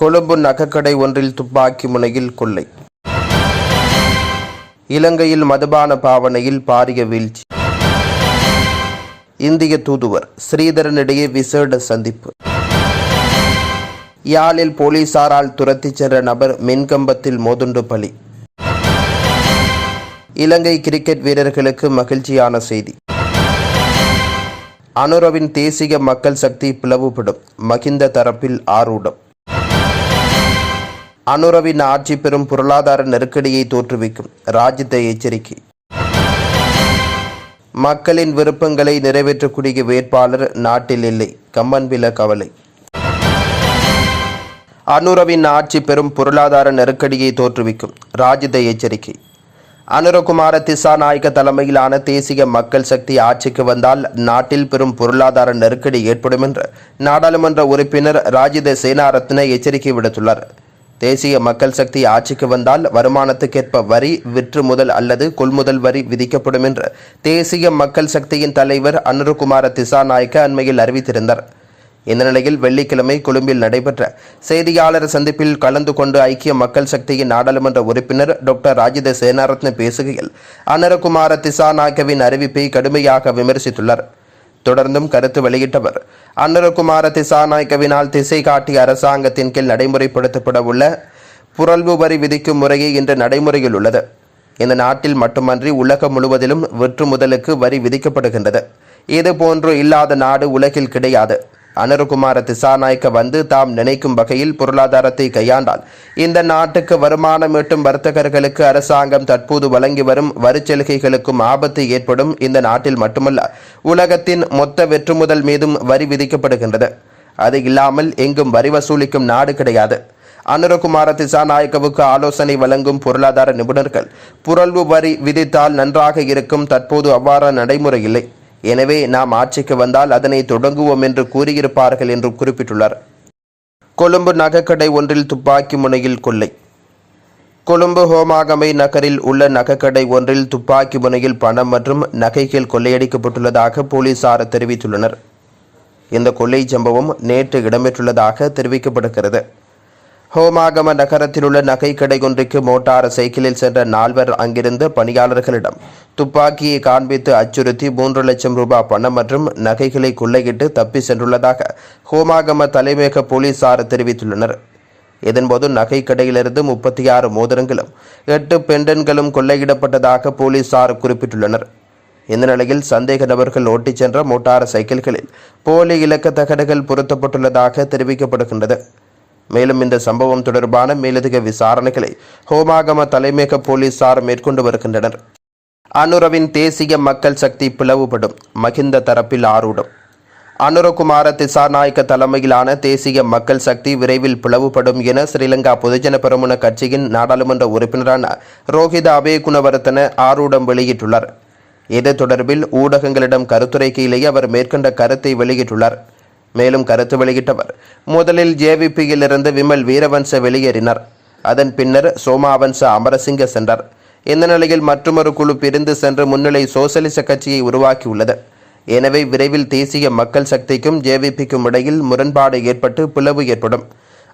கொழும்பு நகைக்கடை ஒன்றில் துப்பாக்கி முனையில் கொள்ளை. இலங்கையில் மதுபான பாவனையில் பாரிய வீழ்ச்சி. இந்திய தூதுவர் ஸ்ரீதரனிடையே விசேட சந்திப்பு. யாழில் போலீசாரால் துரத்திச் சென்ற நபர் மின்கம்பத்தில் மோதுண்டு பலி. இலங்கை கிரிக்கெட் வீரர்களுக்கு மகிழ்ச்சியான செய்தி. அனுரவின் தேசிய மக்கள் சக்தி பிளவுபடும். மகிந்த தரப்பில் ஆரூடம். அனுரவின் ஆட்சி பெறும் பொருளாதார நெருக்கடியை தோற்றுவிக்கும். ராஜித எச்சரிக்கை. மக்களின் விருப்பங்களை நிறைவேற்றக்கூடிய வேட்பாளர் நாட்டில் இல்லை. கம்மன்பில கவலை. அனுரவின் ஆட்சி பெரும் பொருளாதார நெருக்கடியை தோற்றுவிக்கும். ராஜித எச்சரிக்கை. அனுரகுமார திசாநாயக்க தலைமையிலான தேசிய மக்கள் சக்தி ஆட்சிக்கு வந்தால் நாட்டில் பெரும் பொருளாதார நெருக்கடி ஏற்படும் என்று நாடாளுமன்ற உறுப்பினர் ராஜித சேனாரத்ன எச்சரிக்கை விடுத்துள்ளார். தேசிய மக்கள் சக்தி ஆட்சிக்கு வந்தால் வருமானத்துக்கேற்ப வரி விற்று முதல் அல்லது கொள்முதல் வரி விதிக்கப்படும் என்று தேசிய மக்கள் சக்தியின் தலைவர் அனுருகுமார திசாநாயக்க அண்மையில் அறிவித்திருந்தார். இந்த நிலையில் வெள்ளிக்கிழமை கொழும்பில் நடைபெற்ற செய்தியாளர் சந்திப்பில் கலந்து கொண்டு ஐக்கிய மக்கள் சக்தியின் நாடாளுமன்ற உறுப்பினர் டாக்டர் ராஜித சேனாரத்ன பேசுகையில் அனுரகுமார திசாநாயக்கவின் அறிவிப்பை கடுமையாக விமர்சித்துள்ளார். தொடர்ந்தும் கருத்து வெளியிட்டவர். அன்னரகுமார திசாநாயக்கவினால் திசை காட்டிய அரசாங்கத்தின் கீழ் நடைமுறைப்படுத்தப்பட உள்ள புரல்வு வரி விதிக்கும் முறையே இன்று நடைமுறையில் உள்ளது. இந்த நாட்டில் மட்டுமன்றி உலகம் முழுவதிலும் விற்று முதலுக்கு வரி விதிக்கப்படுகின்றது. இது போன்று இல்லாத நாடு உலகில் கிடையாது. அனுருகுமார திசாநாயக்க வந்து தாம் நினைக்கும் வகையில் பொருளாதாரத்தை கையாண்டால் இந்த நாட்டுக்கு வருமானம் ஈட்டும் வர்த்தகர்களுக்கு அரசாங்கம் தற்போது வழங்கி வரும் வரிச்சலுகைகளுக்கும் ஆபத்து ஏற்படும் இந்த நாட்டில் மட்டுமல்ல உலகத்தின் மொத்த வெற்றுமுதல் மீதும் வரி விதிக்கப்படுகின்றது. அது இல்லாமல் எங்கும் வரி வசூலிக்கும் நாடு கிடையாது. அனுரகுமார திசாநாயக்கவுக்கு ஆலோசனை வழங்கும் பொருளாதார நிபுணர்கள் புரள்வு வரி விதித்தால் நன்றாக இருக்கும் தற்போது அவ்வாறு நடைமுறை இல்லை. எனவே நாம் ஆட்சிக்கு வந்தால் அதனை தொடங்குவோம் என்று கூறியிருப்பார்கள் என்று குறிப்பிட்டுள்ளார். கொழும்பு நகைக்கடை ஒன்றில் துப்பாக்கி முனையில் கொள்ளை. கொழும்பு ஹோமாகமை நகரில் உள்ள நகைக்கடை ஒன்றில் துப்பாக்கி முனையில் பணம் மற்றும் நகைகள் கொள்ளையடிக்கப்பட்டுள்ளதாக போலீசார் தெரிவித்துள்ளனர். இந்த கொள்ளை சம்பவம் நேற்று இடம்பெற்றுள்ளதாக தெரிவிக்கப்படுகிறது. ஹோமாகம நகரத்தில் உள்ள நகை கடை ஒன்றுக்கு மோட்டார் சைக்கிளில் சென்ற நால்வர் அங்கிருந்து பணியாளர்களிடம் துப்பாக்கியை காண்பித்து அச்சுறுத்தி மூன்று லட்சம் ரூபாய் பணம் மற்றும் நகைகளை கொள்ளையிட்டு தப்பி சென்றுள்ளதாக ஹோமாகம தலைமையக போலீசார் தெரிவித்துள்ளனர். இதன்போது நகை கடையிலிருந்து முப்பத்தி ஆறு மோதிரங்களும் எட்டு பெண்டன்களும் கொள்ளையிடப்பட்டதாக போலீசார் குறிப்பிட்டுள்ளனர். இந்த நிலையில் சந்தேக நபர்கள் ஓட்டிச் சென்ற மோட்டார் சைக்கிள்களில் போலி இலக்க தகடுகள் பொருத்தப்பட்டுள்ளதாக தெரிவிக்கப்படுகின்றது. மேலும் இந்த சம்பவம் தொடர்பான மேலதிக விசாரணைகளை ஹோமாகம தலைமையக போலீசார் மேற்கொண்டு வருகின்றனர். அனுரவின் தேசிய மக்கள் சக்தி பிளவுபடும் மகிந்த தரப்பில் ஆரூடம். அனுரகுமார திசாநாயக்க தலைமையிலான தேசிய மக்கள் சக்தி விரைவில் பிளவுபடும் என ஸ்ரீலங்கா பொதுஜன பெருமுன கட்சியின் நாடாளுமன்ற உறுப்பினரான ரோஹித அபேகுணவர்த்தன ஆரூடம் வெளியிட்டுள்ளார். இது தொடர்பில் ஊடகங்களிடம் கருத்துரைக்கையிலேயே அவர் மேற்கொண்ட கருத்தை வெளியிட்டுள்ளார். மேலும் கருத்து வெளியிட்டவர். முதலில் ஜேவிபியில் இருந்து விமல் வீரவன்ச வெளியேறினார். அதன் பின்னர் சோமாவன்ச அமரசிங்க சென்றார். இந்த நிலையில் மற்றொரு குழு பிரிந்து சென்று முன்னிலை சோசலிச கட்சியை உருவாக்கியுள்ளது. எனவே விரைவில் தேசிய மக்கள் சக்திக்கும் ஜேவிபிக்கும் இடையில் முரண்பாடு ஏற்பட்டு பிளவு ஏற்படும்.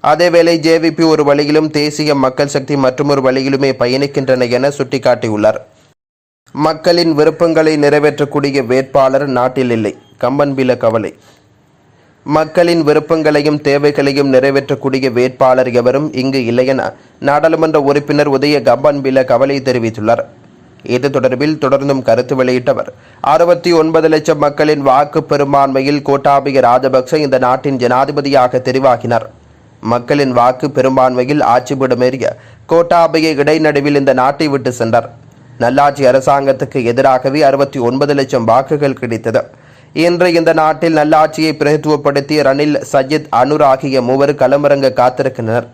அதேவேளை ஜேவிபி ஒரு வழியிலும் தேசிய மக்கள் சக்தி மற்றொரு வழியிலுமே பயணிக்கின்றன என சுட்டிக்காட்டியுள்ளார். மக்களின் விருப்பங்களை நிறைவேற்றக்கூடிய வேட்பாளர் நாட்டில் இல்லை. கம்பன்பில கவலை. மக்களின் விருப்பங்களையும் தேவைகளையும் நிறைவேற்றக்கூடிய வேட்பாளர் எவரும் இங்கு இல்லையென நாடாளுமன்ற உறுப்பினர் உதய கம்பன்பில கவலை தெரிவித்துள்ளார். இது தொடர்பில் தொடர்ந்தும் கருத்து வெளியிட்டவர். அறுபத்தி ஒன்பது லட்சம் மக்களின் வாக்கு பெரும்பான்மையில் கோட்டாபய ராஜபக்ச இந்த நாட்டின் ஜனாதிபதியாக தெரிவாகினார். மக்களின் வாக்கு பெரும்பான்மையில் ஆட்சிபிடமேறிய கோட்டாபய இடைநடுவில் இந்த நாட்டை விட்டு சென்றார். நல்லாட்சி அரசாங்கத்துக்கு எதிராகவே அறுபத்தி ஒன்பது லட்சம் வாக்குகள் கிடைத்தது. இன்று இந்த நாட்டில் நல்லாட்சியை பிரதித்துவப்படுத்திய ரணில் சஜித் அனுர் ஆகிய மூவர் களமிறங்க காத்திருக்கின்றனர்.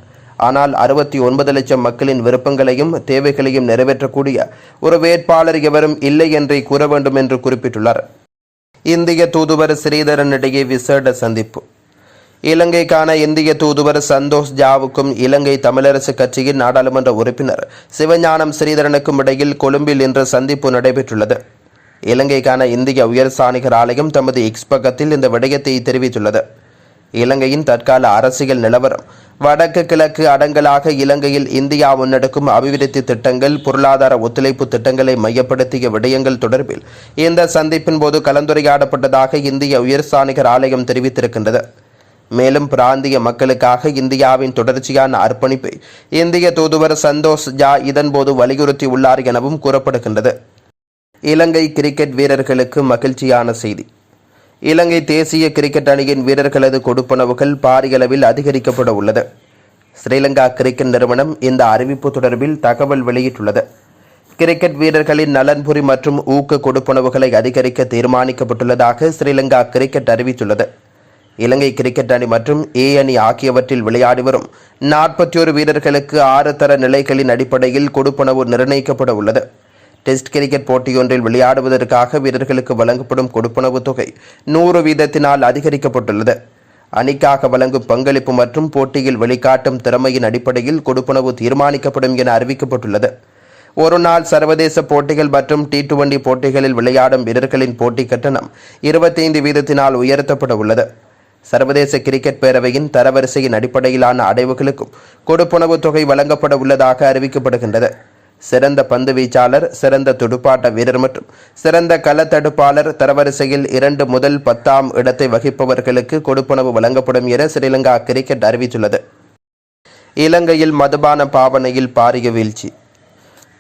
ஆனால் அறுபத்தி ஒன்பது லட்சம் மக்களின் விருப்பங்களையும் தேவைகளையும் நிறைவேற்றக்கூடிய ஒரு வேட்பாளர் எவரும் இல்லை என்றே கூற வேண்டும் என்று குறிப்பிட்டுள்ளார். இந்திய தூதுவர் ஸ்ரீதரனிடையே விசேட சந்திப்பு. இலங்கைக்கான இந்திய தூதுவர் சந்தோஷ் ஜாவுக்கும் இலங்கை தமிழரசு கட்சியின் நாடாளுமன்ற உறுப்பினர் சிவஞானம் ஸ்ரீதரனுக்கும் இடையில் கொழும்பில் இன்று சந்திப்பு நடைபெற்றுள்ளது. இலங்கைக்கான இந்திய உயர் சாணிகர் ஆலயம் தமது எக்ஸ் பக்கத்தில் இந்த விடயத்தை தெரிவித்துள்ளது. இலங்கையின் தற்கால அரசியல் நிலவரம் வடக்கு கிழக்கு அடங்கலாக இலங்கையில் இந்தியா முன்னெடுக்கும் அபிவிருத்தி திட்டங்கள் பொருளாதார ஒத்துழைப்பு திட்டங்களை மையப்படுத்திய விடயங்கள் தொடர்பில் இந்த சந்திப்பின் போது கலந்துரையாடப்பட்டதாக இந்திய உயர்சாணிகர் ஆலயம் தெரிவித்திருக்கின்றது. மேலும் பிராந்திய மக்களுக்காக இந்தியாவின் தொடர்ச்சியான அர்ப்பணிப்பை இந்திய தூதுவர் சந்தோஷ் ஜா இதன்போது வலியுறுத்தியுள்ளார் எனவும் கூறப்படுகின்றது. இலங்கை கிரிக்கெட் வீரர்களுக்கு மகிழ்ச்சியான செய்தி. இலங்கை தேசிய கிரிக்கெட் அணியின் வீரர்களது கொடுப்பனவுகள் பாரியளவில் அதிகரிக்கப்பட உள்ளது. ஸ்ரீலங்கா கிரிக்கெட் நிறுவனம் இந்த அறிவிப்பு தொடர்பில் தகவல் வெளியிட்டுள்ளது. கிரிக்கெட் வீரர்களின் நலன்புரி மற்றும் ஊக்க கொடுப்பனவுகளை அதிகரிக்க தீர்மானிக்கப்பட்டுள்ளதாக ஸ்ரீலங்கா கிரிக்கெட் அறிவித்துள்ளது. இலங்கை கிரிக்கெட் அணி மற்றும் ஏ அணி ஆகியவற்றில் விளையாடி வரும் நாற்பத்தி ஒரு வீரர்களுக்கு ஆறு தர நிலைகளின் அடிப்படையில் கொடுப்பனவு நிர்ணயிக்கப்பட உள்ளது. டெஸ்ட் கிரிக்கெட் போட்டியொன்றில் விளையாடுவதற்காக வீரர்களுக்கு வழங்கப்படும் கொடுப்பனவு தொகை நூறு வீதத்தினால் அதிகரிக்கப்பட்டுள்ளது. அணிக்காக வழங்கும் பங்களிப்பு மற்றும் போட்டியில் வெளிக்காட்டும் திறமையின் அடிப்படையில் கொடுப்பனவு தீர்மானிக்கப்படும் என அறிவிக்கப்பட்டுள்ளது. ஒருநாள் சர்வதேச போட்டிகள் மற்றும் டி டுவெண்டி போட்டிகளில் விளையாடும் வீரர்களின் போட்டி கட்டணம் இருபத்தைந்து வீதத்தினால் உயர்த்தப்பட உள்ளது. சர்வதேச கிரிக்கெட் பேரவையின் தரவரிசையின் அடிப்படையிலான அடைவுகளுக்கும் கொடுப்பனவு தொகை வழங்கப்பட உள்ளதாக அறிவிக்கப்படுகின்றது. சிறந்த பந்து வீச்சாளர் சிறந்த துடுப்பாட்ட வீரர் மற்றும் சிறந்த கள தடுப்பாளர் தரவரிசையில் இரண்டு முதல் பத்தாம் இடத்தை வகிப்பவர்களுக்கு கொடுப்பனவு வழங்கப்படும் என ஸ்ரீலங்கா கிரிக்கெட் அறிவித்துள்ளது. இலங்கையில் மதுபான பாவனையில் பாரிய வீழ்ச்சி.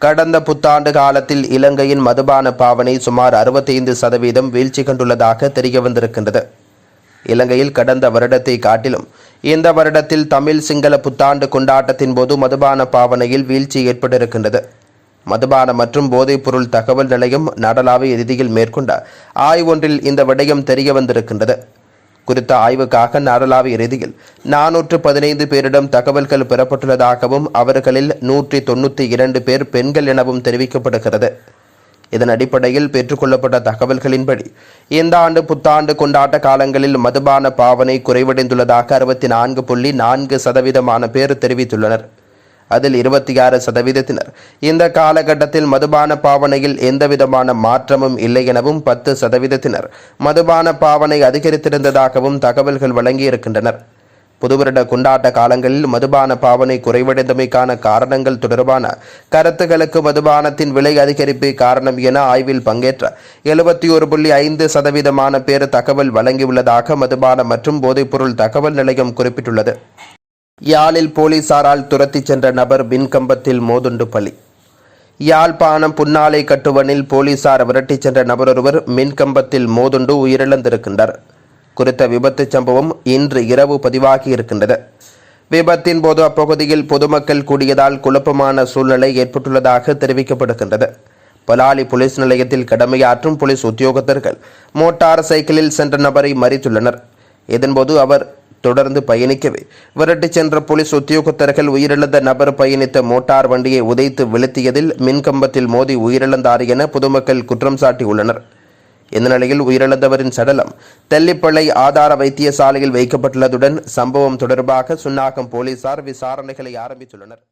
கடந்த புத்தாண்டு காலத்தில் இலங்கையின் மதுபான பாவனை சுமார் அறுபத்தைந்து சதவீதம் வீழ்ச்சி கண்டுள்ளதாக தெரிய வந்திருக்கின்றது இலங்கையில் கடந்த வருடத்தை காட்டிலும் இந்த வருடத்தில் தமிழ் சிங்கள புத்தாண்டு கொண்டாட்டத்தின் போது மதுபான பாவனையில் வீழ்ச்சி ஏற்பட்டிருக்கின்றது. மதுபான மற்றும் போதைப்பொருள் தகவல் நிலையம் நடலாவிய ரீதியில் மேற்கொண்ட ஆய்வொன்றில் இந்த விடயம் தெரிய வந்திருக்கின்றது. குறித்த ஆய்வுக்காக நாடளாவிய ரீதியில் நானூற்று பதினைந்து பேரிடம் தகவல்கள் பெறப்பட்டுள்ளதாகவும் அவர்களில் நூற்றி தொண்ணூற்றி இரண்டு பேர் பெண்கள் எனவும் தெரிவிக்கப்படுகிறது. இதன் அடிப்படையில் பெற்றுக்கொள்ளப்பட்ட தகவல்களின்படி இந்த ஆண்டு புத்தாண்டு கொண்டாட்ட காலங்களில் மதுபான பாவனை குறைவடைந்துள்ளதாக அறுபத்தி நான்கு புள்ளி நான்கு சதவீதமான பேர் தெரிவித்துள்ளனர். அதில் இருபத்தி ஆறு சதவீதத்தினர் இந்த காலகட்டத்தில் மதுபான பாவனையில் எந்தவிதமான மாற்றமும் இல்லை எனவும் பத்து சதவீதத்தினர் மதுபான பாவனை அதிகரித்திருந்ததாகவும் தகவல்கள் வழங்கியிருக்கின்றனர். புதுவருட கொண்டாட்ட காலங்களில் மதுபான பாவனை குறைவடைந்தமைக்கான காரணங்கள் தொடர்பான கருத்துக்களுக்கு மதுபானத்தின் விலை அதிகரிப்பே காரணம் என ஆய்வில் பங்கேற்ற எழுபத்தி ஒரு புள்ளி ஐந்து சதவீதமான பேர் தகவல் வழங்கியுள்ளதாக மதுபான மற்றும் போதைப்பொருள் தகவல் நிலையம் குறிப்பிட்டுள்ளது. யாழில் போலீசாரால் துரத்தி சென்ற நபர் மின்கம்பத்தில் மோதுண்டு பலி. யாழ்ப்பாணம் புன்னாலை கட்டுவனில் போலீசார் விரட்டிச் சென்ற நபரொருவர் மின்கம்பத்தில் மோதுண்டு உயிரிழந்திருக்கின்றார் குறித்த விபத்து சம்பவம் இன்று இரவு பதிவாகி இருக்கின்றது. விபத்தின் போது அப்பகுதியில் பொதுமக்கள் கூடியதால் குழப்பமான சூழ்நிலை ஏற்பட்டுள்ளதாக தெரிவிக்கப்படுகின்றது. பலாலி போலீஸ் நிலையத்தில் கடமையாற்றும் போலீஸ் உத்தியோகத்தர்கள் மோட்டார் சைக்கிளில் சென்ற நபரை மறித்துள்ளனர். இதன்போது அவர் தொடர்ந்து பயணிக்கவே விரட்டிச் சென்ற போலீஸ் உத்தியோகத்தர்கள் உயிரிழந்த நபர் பயணித்த மோட்டார் வண்டியை உதைத்து விழுத்தியதில் மின்கம்பத்தில் மோதி உயிரிழந்தார் என பொதுமக்கள் குற்றம் சாட்டியுள்ளனர். இந்த நிலையில் உயிரிழந்தவரின் சடலம்? தெல்லிப்பளை ஆதார வைத்தியசாலையில் வைக்கப்பட்டுள்ளதுடன் சம்பவம் தொடர்பாக சுன்னாகம் போலீசார் விசாரணைகளை ஆரம்பித்துள்ளனர்.